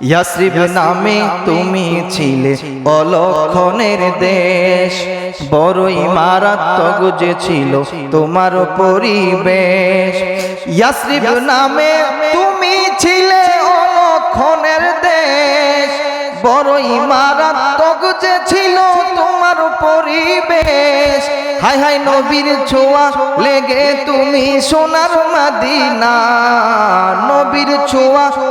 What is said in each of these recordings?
ইয়াসরিব নামে তুমি ছিলে অলক্ষণের দেশ। বড়ই মারাত্মক যে ছিল তোমার পরিবেশ। ইয়াসরিব নামে তুমি ছিলে অলক্ষণের দেশ। বড়ই মারাত্মক যে ছিল তোমার পরিবেশ। হাই হাই নবীর ছোঁয়া লেগে তুমি সোনার মাদিনা। নবীর ছোঁয়া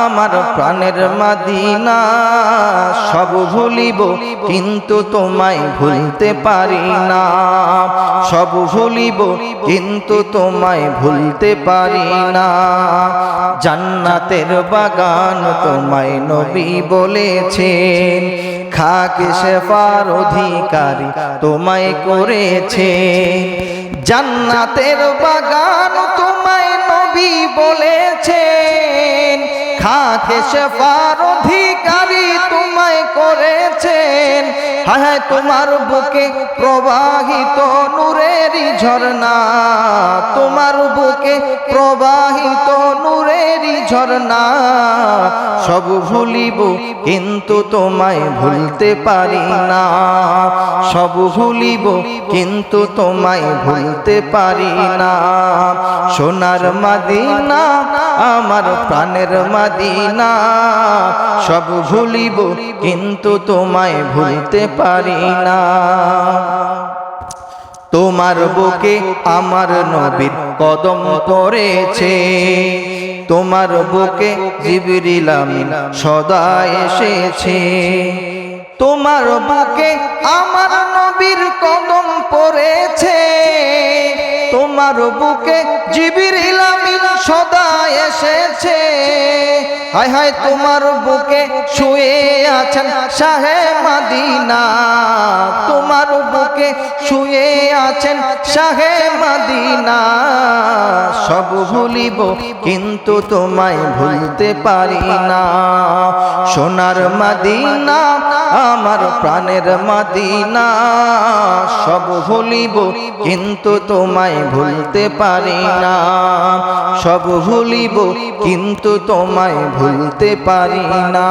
আমার প্রাণের মাদিনা, সব ভুলিব, কিন্তু তোমায় ভুলতে পারি না। সব ভুলিব, কিন্তু তোমায় ভুলতে পারি না। জান্নাতের বাগান তোমায় নবী বলেছেন, খাকে শেফার অধিকারী তোমায় করেছে জান্নাতের বাগান তোমায় নবী বলেছেন খাকে শেফার অধিকারী তোমায় করেছেন। হ্যাঁ তোমার বুকে প্রবাহিত নূরেরই ঝর্ণা তোমার বুকে প্রবাহিত নূরেরই ঝর্ণা সব ভুলিব কিন্তু তোমায় ভুলতে পারি না। সব ভুলিব কিন্তু তোমায় ভুলতে পারি না। সোনার মাদিনা, আমার প্রাণের মাদিনা। সব ভুলিব কিন্তু তোমায় ভুলতে পারি না। তোমার বুকে আমার নবীর কদম পড়েছে। তোমার বুকে জিবরিল সদা এসেছে। তোমার বুকে আমার নবীর কদম পড়েছে। তোমার বুকে জিবরিল আমিন সদা এসেছে। হায় হায় তোমার বুকে শুয়ে আছেন শাহে মাদিনা বুকে শুয়ে আছেন শাহে মাদিনা। সব ভুলিব, কিন্তু তোমায় ভুলতে পারি না। সোনার মাদিনা, আমার প্রাণের মাদিনা। সব ভুলিব, কিন্তু তোমায় ভুলতে পারি না। সব ভুলিব, কিন্তু তোমায় ভুলতে পারি না।